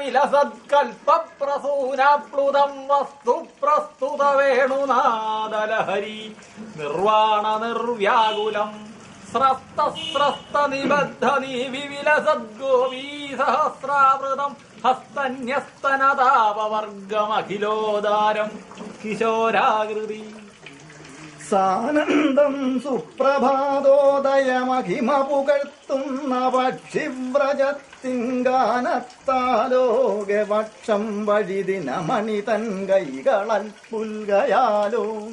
വിലസത്കൽപ്രസൂനാപ്ലുതം വസ്തു പ്രസ്തുത വേണുനാദലഹരി നിർവാണ നിർവ്യാകുലം സ്രസ്ത സ്രസ്ത നിബദ്ധ വിവിലസദ്ഗോപീ സഹസ്രാവൃതം ഹസ്തന്യസ്തനതാപവർഗമഖിലോദാരം കിശോരാകൃതി. സാനന്ദം സുപ്രഭാതോദയമഹിമ പുകഴ്ത്തുന്ന പക്ഷിവ്രജത്തിങ്കാനത്താലോക പക്ഷം വഴിദിനമണി തൻ കൈകളൽ പുൽകയാലോ.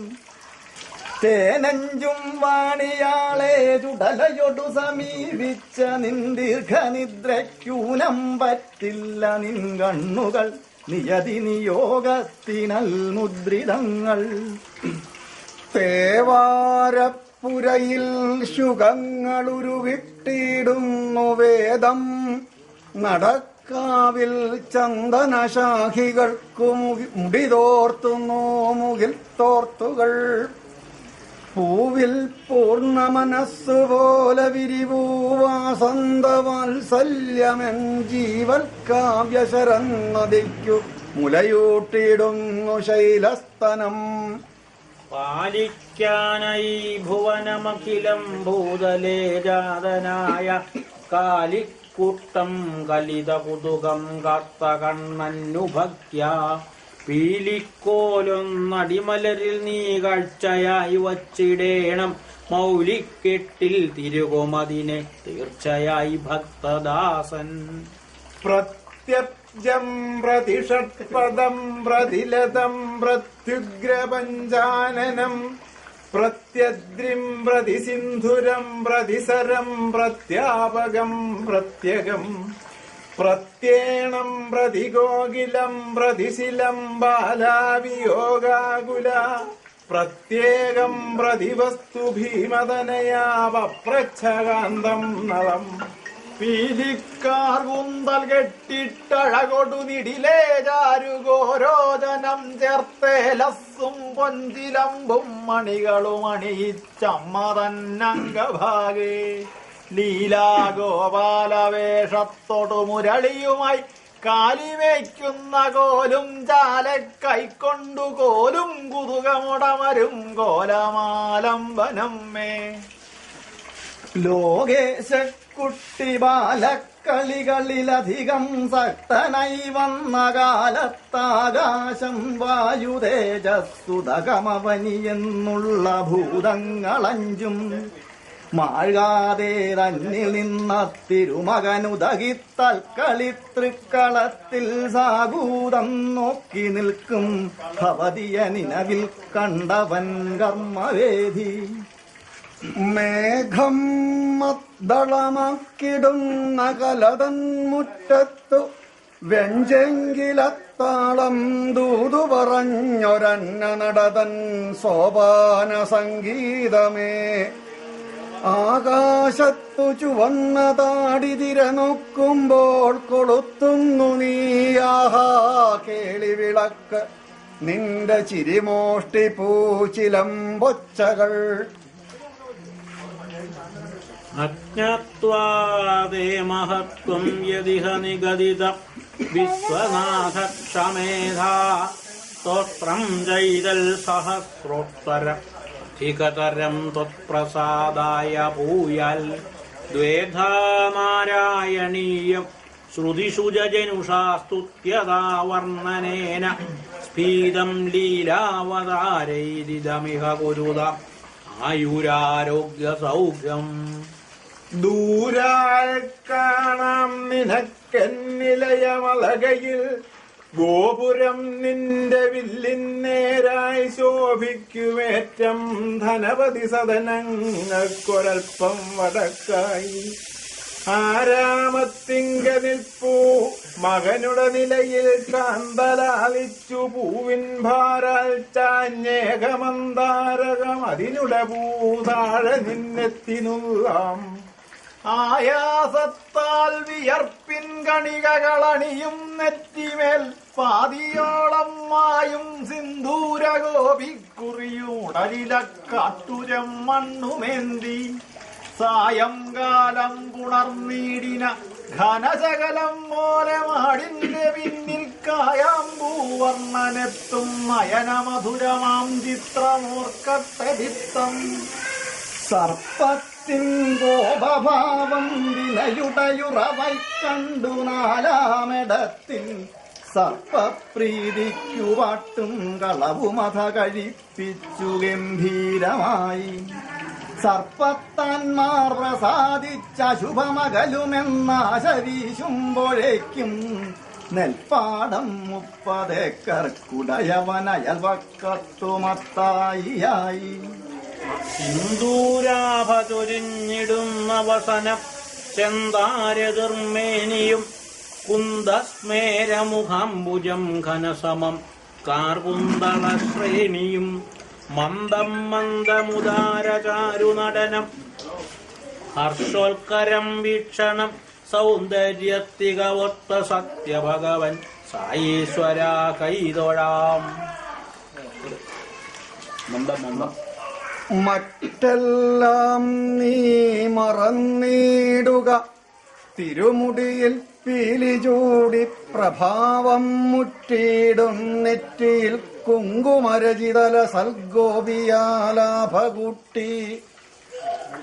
തേനഞ്ചും വാണിയാളെ ചുടലയൊടു സമീപിച്ച നിൻ ദീർഘനിദ്രയ്ക്കൂനം പറ്റില്ല നിൻ കണ്ണുകൾ. നിയതി നിയോഗത്തിനൽ മുദ്രിതങ്ങൾ. തേവാരപ്പുരയിൽ ശുഖങ്ങളുരുവിട്ടിടുന്നു വേദം നടക്കാവിൽ ചന്ദനശാഖികൾക്കു മുടിതോർത്തുന്നു മുകിൽ തോർത്തുകൾ. പൂവിൽ പൂർണ മനസ്സുപോലെ വിരിവൂ വാസന്തവാത്സല്യമെൻ ജീവൽ കാവ്യശരന്നതിക്കു മുലയൂട്ടിയിടുന്നു ശൈലസ്തനം. പാലിക്കാനായി ഭുവനമഖിലം ഭൂതലേ ജാതനായ കാലിക്കൂട്ടം കലിത കുതുകം കാത്ത കണ്ണന്നുഭക്യ പീലിക്കോലൊന്നടിമലരിൽ നീ കാഴ്ചയായി വച്ചിടേണം. മൗലിക്കെട്ടിൽ തിരുകുമതിനെ തീർച്ചയായി ഭക്തദാസൻ. പ്രത്യബ്ജം പ്രതിഷട്പദം പ്രതിലതം പ്രത്യുഗ്രപഞ്ചാനനം. പ്രത്യദ്രിം പ്രതി സിന്ധുരം പ്രതിസരം പ്രത്യാപകം പ്രത്യകം പ്രത്യേണം പ്രതിഗോകിലം പ്രതിശിലം ബാലാവിയോഗാകുല. പ്രത്യേകം പ്രതിവസ്തു ഭീമതനയാവപ്രച്ഛകാന്തം നളം പീലിക്കാർ കുന്തൽ കെട്ടിട്ടഴകൊടു നിടിലേ ചാരുഗോരോചനം ചേർത്തേലസ്സും പൊഞ്ചിലമ്പും മണികളും അണിയിച്ചമ്മതന്നംഗഭാഗേ ലീലാഗോപാലവേഷത്തോടു മുരളിയുമായി കാലിവയ്ക്കുന്ന കോലും ചാലക്കൈക്കൊണ്ടു കോലും കുതുകമുടമരും കോലമാലംബനം മേ. ലോകേശക്കുട്ടി ബാലക്കളികളിലധികം സക്തനായി വന്ന കാലത്താകാശം വായുതേജസ്തുതകമവനിയെന്നുള്ള ഭൂതങ്ങളഞ്ചും മാഴാതെ തന്നിൽ നിന്ന തിരുമകനുതകിത്തൽക്കളിത്തൃക്കളത്തിൽ സാഗൂതം നോക്കി നിൽക്കും ഭവതിയ നിലവിൽ കണ്ടവൻ കർമ്മവേദി. മേഘം മദ്ദളമാക്കിടുന്ന കലതൻ മുറ്റത്തു. വെഞ്ചെങ്കിലത്താളം ദൂതു പറഞ്ഞൊരന്ന നടതൻ സോപാന സംഗീതമേ. ആകാശത്തു ചുവന്ന താടി തിര നോക്കുമ്പോൾ കൊളുത്തുന്നു നീയാഹാ കേളി വിളക്ക്. നിന്റെ ചിരിമോഷ്ടി പൂച്ചിലമ്പൊച്ചകൾ അജ്ഞത്വാദേ മഹത്വം യദിഹ നിഗദിത വിശ്വനാഥക്ഷമേധാ സ്തോത്രം ജൈതൽ സഹസ്രോത്തര ധികതരം ത്വത്പ്രസാദായ ഭൂയാൽ ദ്വേധാനാരായണീയം ശ്രുതിഷു ജനുഷാ വർണനേന സ്ഫീതം ലീലാവതാരൈരിതമിഹ കുരുത. ആയുരാരോഗ്യ സൗഖ്യം ദൂരാൽ കാണാം നിനക്കെന്നിലയമളകയിൽ ഗോപുരം നിന്റെ വില്ലിൻ നേരായി ശോഭിക്കുമേറ്റം ധനപതി സദനങ്ങൾക്കൊരൽപ്പം വടക്കായി. ആരാമത്തിങ്ക നിൽപ്പൂ മകനുടെ നിലയിൽ കാന്തലാലിച്ചു പൂവിൻ ഭാരാൽ ചാഞ്ഞേകമന്താരകം അതിനുടെ പൂതാഴെ നിന്നെത്തിനുള്ളാം. ആയാസത്താൽ വിയർപ്പിൻ കണികകളണിയും നെറ്റിമേൽ പാതിയോളം മായും സിന്ദൂരഗോപിക്കുറിയുടലിലക്കാട്ടുരം മണ്ണുമേന്തി സായംകാലം പുണർന്നീടിന ഘനശകലം പോലെ മാടിന്റെ പിന്നിൽ കായാമ്പൂവർണനെത്തും നയനമധുരമാം ചിത്രമോർക്കത്തെ ചിത്തം സർപ്പത്തിൻ വിലയുടയുറവൈ കണ്ടു നാലാമിടത്തിൽ. സർപ്പപ്രീതിക്കു പാട്ടും കളവുമത കഴിപ്പിച്ചു ഗംഭീരമായി. സർപ്പത്താൻമാർ പ്രസാദിച്ച ശുഭമകലുമെന്നാശ വീശുമ്പോഴേക്കും നെൽപ്പാടം മുപ്പതേക്കർക്കുടയവനയൽവക്കത്തുമത്തായിയായി സിന്ദൂരാഭ ചൊരിഞ്ഞിടുന്ന അവസനം ചെന്താരതിർമേനിയും കുന്തസ്മേരമുഖാംബുജം ഘനസമം കാർകുന്തള ശ്രേണിയും മന്ദം മന്ദമുദാരചാരുനടനം ഹർഷോൽക്കരം വീക്ഷണം സൗന്ദര്യത്തികവൊത്ത സത്യഭഗവൻ സായീശ്വര കൈതൊഴാം. മന്ദം മന്ദം. മറ്റെല്ലാം നീ മറന്നിടുക. തിരുമുടിയിൽ പീലി ചൂടി പ്രഭാവം മുറ്റിയിടും. നെറ്റിയിൽ കുങ്കുമരചിതല സൽഗോപിയാലാഭകുട്ടി.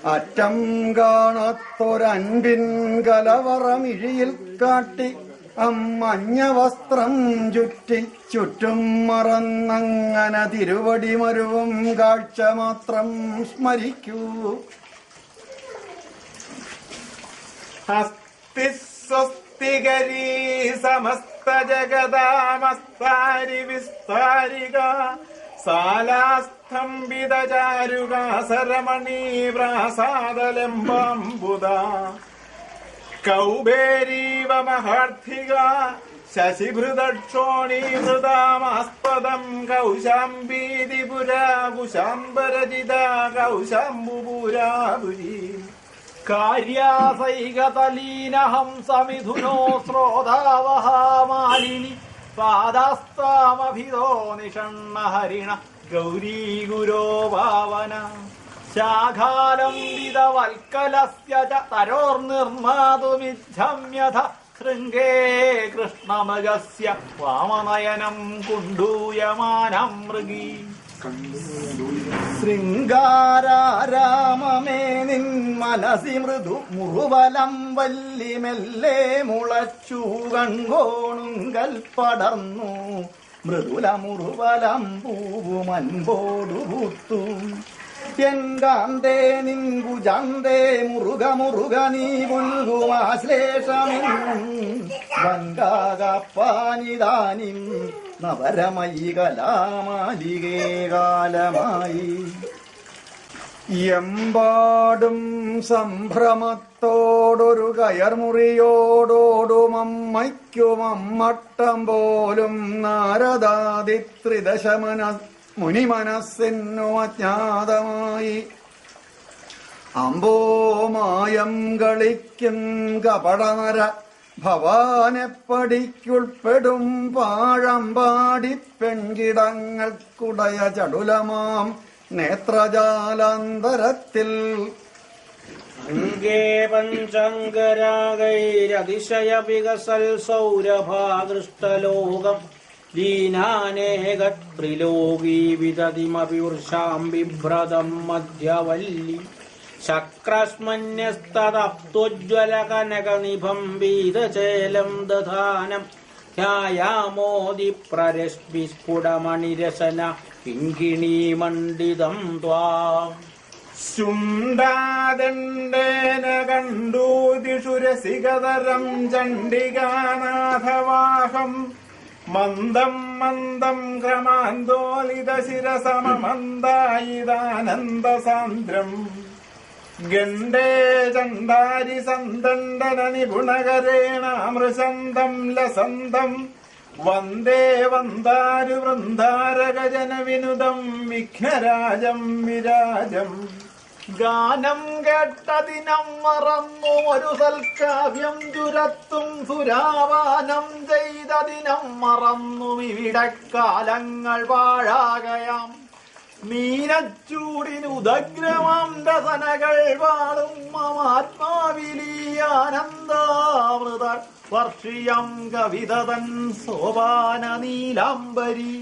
അറ്റം കാണാത്തൊരൻപിൻ കലവറമിഴിയിൽ കാട്ടി. അമ്മഞ്ഞ വസ്ത്രം ചുറ്റി ചുറ്റും മറന്നങ്ങനെ തിരുവടി മരുവും കാഴ്ച മാത്രം സ്മരിക്കൂ. അസ്തിസ്വസ്തികരീ സമസ്ത ജഗദാമസ്താരി വിസ്താരിക സാലാസ്തംഭിതചാരുക സരമണീ പ്രാസാദലംബാംബുദ. കൗബേരീവ മഹാർത്ഥിക ശശിഭൃതക്ഷോണീമൃതാമാസ്പദം കൗശാംബീതിപുരാ കുശാംബരജിത കൗശാംബുപുരാപുരീ കാര്യാസൈകതലീനഹംസമിഥുനോ ശ്രോതാവഹാമാലിനി പാദാസ്താമഭിതോ നിഷണ്ണ ഹരിണ ഗൗരീ ഗുരോ പാവന ശാഖാലംബിതവൽക്കലസ്യ തരോർനിർമാതുമിച്ഛമ്യഥ ശൃംഗേ കൃഷ്ണമൃഗസ്യ വാമനയനം കുണ്ടൂയമാനം മൃഗീ. ശൃംഗാരാരാമമേ നിൻ മനസി മൃദു മുറുവലം വല്ലിമെല്ലേ മുളച്ചു കൺകോണുങ്കൽ പടർന്നു മൃദുല മുറുവലം പൂവുമൻപോടു പൂത്തു എങ്കാന്തേ നിൻകുജാന്തേ മുറുക മുറുക നീ പുൽകുമാശ്ലേഷമെന്നും ഗംഗാകപ്പാനിദാനിം നവരമയി കലാമാലികേ കാലമായി. എമ്പാടും സംഭ്രമത്തോടൊരു കയർമുറിയോടോടും അമ്മയ്ക്കും അമ്മട്ടം പോലും നാരദാതി ത്രിദശമന മുനിമനസ്സിനു അജ്ഞാതമായി അമ്പോമായം കളിക്കും കപടനര ഭവാനെപ്പടിക്കുൾപ്പെടും പാഴമ്പാടി പെൺകിടങ്ങൾക്കുടയ ചടുലമാം നേത്രജാലാന്തരത്തിൽ. അംഗേ പഞ്ചങ്കരാഗൈരതിശയ വികസൽ സൗരഭാദൃഷ്ടലോകം ദീനാനേകത്രിലോകീ വിദതിമപി വൃഷാം ബിഭ്രതം മധ്യവല്ലി. ശക്രസ്മന്യസ്തപ്തുജ്വലകനകനിഭം വീതചേലം ദധാനം. ധ്യായാമോദി പ്രരശ്മിസ്ഫുടമണിരസന കിങ്കിണീമണ്ഡിതം ത്വാം. ശുണ്ടാദണ്ഡേന കണ്ടൂതിഷുരസികതരം ചണ്ഡികാനാഥവാഹം മന്ദം മന്ദം ക്രമാന്തോലിത ശിരസമമന്ദായിദാനന്ദസാന്ദ്രം ഗണ്ഡേ ചണ്ടാരി സന്തണ്ടന നിപുണകരേണാമൃശന്തം ലസന്തം. വന്ദേ വന്ദാരു വൃന്ദാരകജന വിനുദം വിഘ്നരാജം വിരാജം. ഗാനം കേട്ടതിനം മറന്നു ഒരു സൽക്കാവ്യം ചുരത്തും സുരാപാനം ചെയ്തതിനം മറന്നു ഇവിടക്കാലങ്ങൾ വാഴാകയാം. പാഴാകയാം മീനച്ചൂടിനുദഗ്രമാം രസനകൾ വാളും മമാത്മാവിലീയാനന്ദാമൃതർ വർഷിയം കവിതതൻ സോപാന നീലാംബരി